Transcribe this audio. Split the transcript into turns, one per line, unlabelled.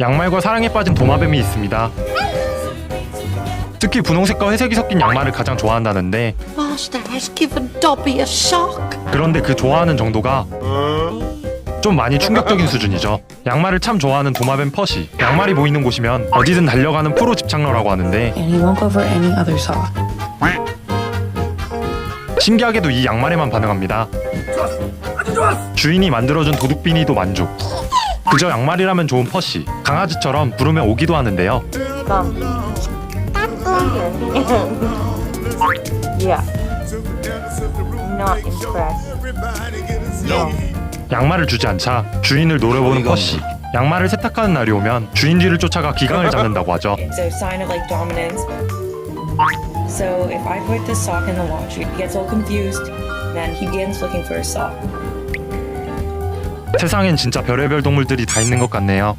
양말과 사랑에 빠진 도마뱀이 있습니다. 특히 분홍색과 회색이 섞인 양말을 가장 좋아한다는데
Master has given Dobby a shock.
그런데 그 좋아하는 정도가 좀 많이 충격적인 수준이죠. 양말을 참 좋아하는 도마뱀 퍼시. 양말이 보이는 곳이면 어디든 달려가는 프로 집착러라고 하는데
and he won't go for any other sock.
신기하게도 이 양말에만 반응합니다. 주인이 만들어준 도둑비니도 만족. 그저 양말이라면 좋은 퍼시. 강아지처럼 부르면 오기도 하는데요.
yeah. Not impressed.
양말을 주지 않자 주인을 노려보는 퍼시. 양말을 세탁하는 날이 오면 주인 뒤를 쫓아가 기강을 잡는다고 하죠.
It's a sign of like dominance. So if I put the sock in the wash, he gets all confused. Then he begins looking for a sock.
세상엔 진짜 별의별 동물들이 다 있는 것 같네요.